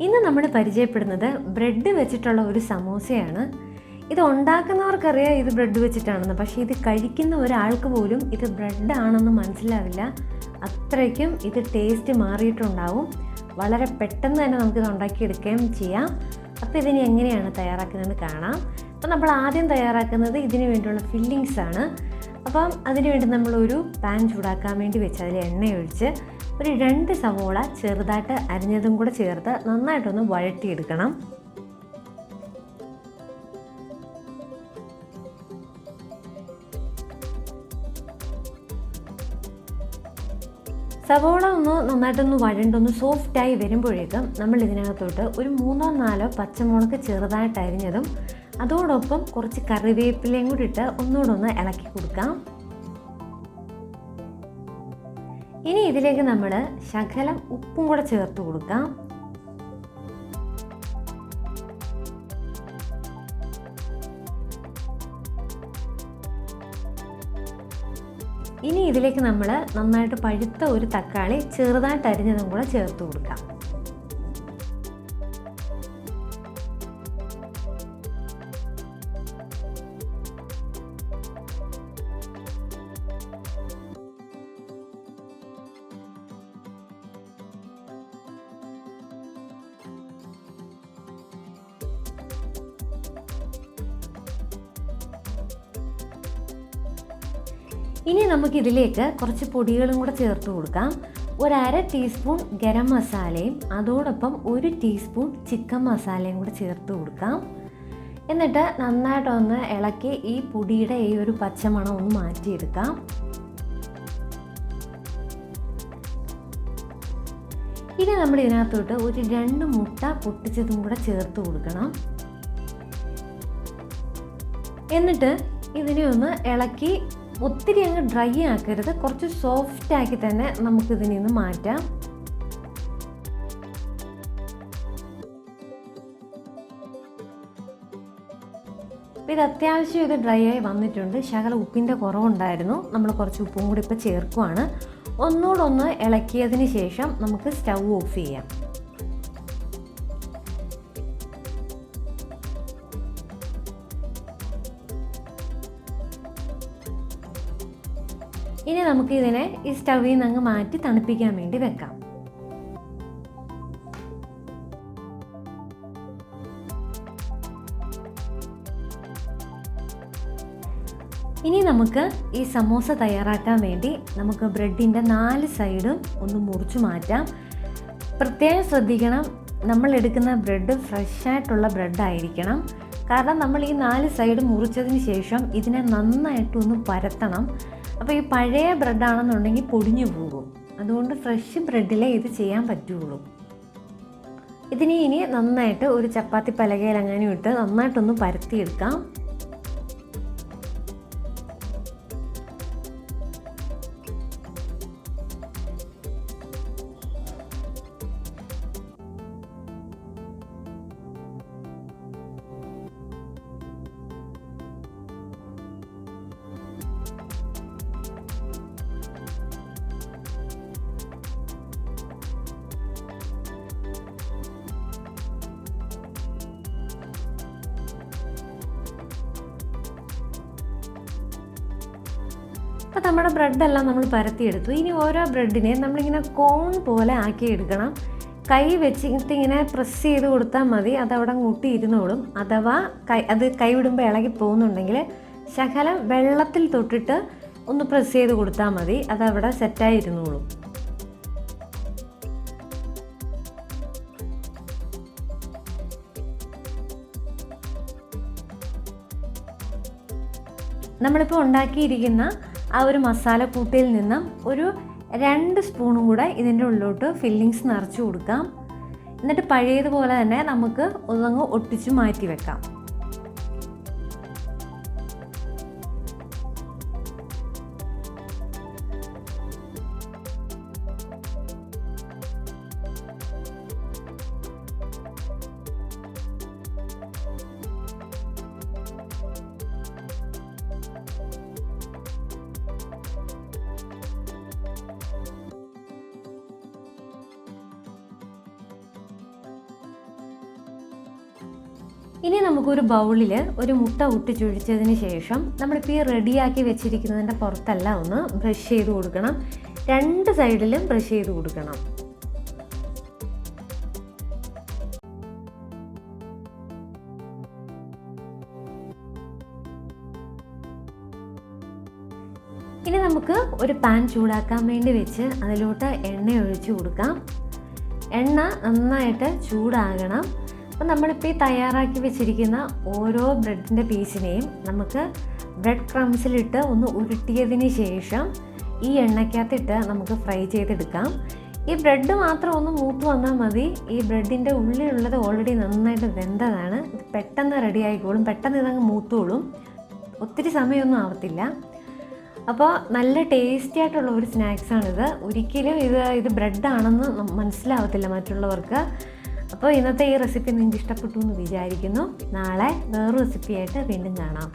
ഇന്ന് നമ്മൾ പരിചയപ്പെടുന്നത് ബ്രെഡ് വെച്ചിട്ടുള്ള ഒരു സമോസയാണ്. ഇത് ഉണ്ടാക്കുന്നവർക്കറിയാം ഇത് ബ്രെഡ് വെച്ചിട്ടാണെന്ന്. പക്ഷേ ഇത് കഴിക്കുന്ന ഒരാൾക്ക് പോലും ഇത് ബ്രെഡ് ആണെന്ന് മനസ്സിലാവില്ല. അത്രയ്ക്കും ഇത് ടേസ്റ്റ് മാറിയിട്ടുണ്ടാവും. വളരെ പെട്ടെന്ന് തന്നെ നമുക്കിത് ഉണ്ടാക്കിയെടുക്കുകയും ചെയ്യാം. അപ്പോൾ ഇതിനെ എങ്ങനെയാണ് തയ്യാറാക്കുന്നത് കാണാം. അപ്പോൾ നമ്മൾ ആദ്യം തയ്യാറാക്കുന്നത് ഇതിന് വേണ്ടിയുള്ള ഫില്ലിങ്സ് ആണ്. അപ്പം അതിന് വേണ്ടി നമ്മളൊരു പാൻ ചൂടാക്കാൻ വേണ്ടി വെച്ച് അതിൽ എണ്ണയൊഴിച്ച് ഒരു രണ്ട് സവോള ചെറുതായിട്ട് അരിഞ്ഞതും കൂടെ ചേർത്ത് നന്നായിട്ടൊന്ന് വഴറ്റിയെടുക്കണം. സവോള ഒന്ന് നന്നായിട്ടൊന്ന് വഴണ്ടൊന്ന് സോഫ്റ്റായി വരുമ്പോഴേക്കും നമ്മൾ ഇതിനകത്തോട്ട് ഒരു മൂന്നോ നാലോ പച്ചമുളക് ചെറുതായിട്ട് അരിഞ്ഞതും അതോടൊപ്പം കുറച്ച് കറിവേപ്പിലയും കൂടി ഇട്ട് ഒന്നുകൂടെ ഒന്ന് ഇളക്കി കൊടുക്കാം. ഇനി ഇതിലേക്ക് നമ്മൾ ശകലം ഉപ്പും കൂടെ ചേർത്ത് കൊടുക്കാം. ഇനി ഇതിലേക്ക് നമ്മൾ നന്നായിട്ട് പഴുത്ത ഒരു തക്കാളി ചെറുതായിട്ട് അരിഞ്ഞതും കൂടെ ചേർത്ത് കൊടുക്കാം. ഇനി നമുക്കിതിലേക്ക് കുറച്ച് പൊടികളും കൂടെ ചേർത്ത് കൊടുക്കാം. ഒരു അര ടീസ്പൂൺ ഗരം മസാലയും അതോടൊപ്പം ഒരു ടീസ്പൂൺ ചിക്കൻ മസാലയും കൂടെ ചേർത്ത് കൊടുക്കാം. എന്നിട്ട് നന്നായിട്ടൊന്ന് ഇളക്കി ഈ പൊടിയുടെ ഈ ഒരു പച്ചമണം ഒന്ന് മാറ്റിയെടുക്കാം. ഇനി നമ്മൾ ഇതിനകത്തോട്ട് ഒരു രണ്ട് മുട്ട പൊട്ടിച്ചതും കൂടെ ചേർത്ത് കൊടുക്കണം. എന്നിട്ട് ഇതിനെ ഒന്ന് ഇളക്കി ഒത്തിരി അങ്ങ് ഡ്രൈ ആക്കരുത്. കുറച്ച് സോഫ്റ്റ് ആക്കി തന്നെ നമുക്ക് ഇതിൽ നിന്ന് മാറ്റാം ഇത് അത്യാവശ്യം ഇത് ഡ്രൈ ആയി വന്നിട്ടുണ്ട്. ശകല ഉപ്പിന്റെ കുറവുണ്ടായിരുന്നു. നമ്മൾ കുറച്ച് ഉപ്പും കൂടി ഇപ്പോൾ ചേർക്കുവാണ്. ഒന്നോടൊന്ന് ഇളക്കിയതിന് ശേഷം നമുക്ക് സ്റ്റൗ ഓഫ് ചെയ്യാം. നമുക്ക് ഇതിനെ ഈ സ്റ്റവിൽ നിന്ന് അങ്ങ് മാറ്റി തണുപ്പിക്കാൻ വേണ്ടി വെക്കാം. ഇനി നമുക്ക് ഈ സമോസ തയ്യാറാക്കാൻ വേണ്ടി നമുക്ക് ബ്രെഡിന്റെ നാല് സൈഡും ഒന്ന് മുറിച്ചു മാറ്റാം. പ്രത്യേകം ശ്രദ്ധിക്കണം നമ്മൾ എടുക്കുന്ന ബ്രെഡ് ഫ്രഷായിട്ടുള്ള ബ്രെഡ് ആയിരിക്കണം. കാരണം നമ്മൾ ഈ നാല് സൈഡ് മുറിച്ചതിന് ശേഷം ഇതിനെ നന്നായിട്ടൊന്ന് പരത്തണം. അപ്പോൾ ഈ പഴയ ബ്രെഡാണെന്നുണ്ടെങ്കിൽ പൊടിഞ്ഞു പോകും. അതുകൊണ്ട് ഫ്രഷ് ബ്രെഡിലേ ഇത് ചെയ്യാൻ പറ്റുള്ളൂ. ഇതിനെ ഇനി നന്നായിട്ട് ഒരു ചപ്പാത്തി പലകയിൽ അങ്ങനെ ഇട്ട് നന്നായിട്ടൊന്ന് പരത്തിയെടുക്കാം. അപ്പോൾ നമ്മുടെ ബ്രെഡെല്ലാം നമ്മൾ പരത്തിയെടുത്തു. ഇനി ഓരോ ബ്രെഡിനെ നമ്മളിങ്ങനെ കോൺ പോലെ ആക്കി എടുക്കണം കൈ വെച്ചിട്ട് ഇങ്ങനെ പ്രസ് ചെയ്ത് കൊടുത്താൽ മതി. അതവിടെ മുട്ടി ഇരുന്നോളും അഥവാ കൈ അത് കൈ വിടുമ്പോൾ ഇളകി പോകുന്നുണ്ടെങ്കിൽ ശകലം വെള്ളത്തിൽ തൊട്ടിട്ട് ഒന്ന് പ്രസ് ചെയ്ത് കൊടുത്താൽ മതി. അതവിടെ സെറ്റായി ഇരുന്നോളും നമ്മളിപ്പോൾ ഉണ്ടാക്കിയിരിക്കുന്ന ആ ഒരു മസാലക്കൂട്ടിൽ നിന്നും ഒരു രണ്ട് സ്പൂണും കൂടെ ഇതിന്റെ ഉള്ളിലോട്ട് ഫില്ലിങ്സ് നിറച്ച് കൊടുക്കാം. എന്നിട്ട് പഴയതുപോലെ തന്നെ നമുക്ക് ഒന്നങ്ങ് ഒട്ടിച്ച് മാറ്റി വെക്കാം. ഇനി നമുക്കൊരു ബൗളിൽ ഒരു മുട്ട ഒട്ടിച്ചൊഴിച്ചതിന് ശേഷം നമ്മളിപ്പോൾ ഈ റെഡിയാക്കി വെച്ചിരിക്കുന്നതിന്റെ പുറത്തല്ല ഒന്ന് ബ്രഷ് ചെയ്ത് കൊടുക്കണം. രണ്ട് സൈഡിലും ബ്രഷ് ചെയ്ത് കൊടുക്കണം. ഇനി നമുക്ക് ഒരു പാൻ ചൂടാക്കാൻ വേണ്ടി വെച്ച് അതിലോട്ട് എണ്ണ ഒഴിച്ചു കൊടുക്കാം. എണ്ണ നന്നായിട്ട് ചൂടാകണം. അപ്പം നമ്മളിപ്പോൾ ഈ തയ്യാറാക്കി വെച്ചിരിക്കുന്ന ഓരോ ബ്രെഡിന്റെ പീസിനെയും നമുക്ക് ബ്രെഡ് ക്രംസിലിട്ട് ഒന്ന് ഉരുട്ടിയതിന് ശേഷം ഈ എണ്ണയ്ക്കകത്തിട്ട് നമുക്ക് ഫ്രൈ ചെയ്തെടുക്കാം. ഈ ബ്രെഡ് മാത്രം ഒന്ന് മൂത്ത് വന്നാൽ മതി. ഈ ബ്രെഡിന്റെ ഉള്ളിലുള്ളത് ഓൾറെഡി നന്നായിട്ട് വെന്തതാണ്. ഇത് പെട്ടെന്ന് റെഡി ആയിക്കോളും. പെട്ടെന്ന് ഇതങ്ങ് മൂത്തോളും. ഒത്തിരി സമയമൊന്നും ആവത്തില്ല. അപ്പോൾ നല്ല ടേസ്റ്റി ആയിട്ടുള്ള ഒരു സ്നാക്സാണിത് ഒരിക്കലും ഇത് ഇത് ബ്രെഡാണെന്ന് മനസ്സിലാവത്തില്ല മറ്റുള്ളവർക്ക്. അപ്പോൾ ഇന്നത്തെ ഈ റെസിപ്പി നിങ്ങൾക്ക് ഇഷ്ടപ്പെട്ടു എന്ന് വിചാരിക്കുന്നു. നാളെ വേറൊരു റെസിപ്പിയായിട്ട് വീണ്ടും കാണാം.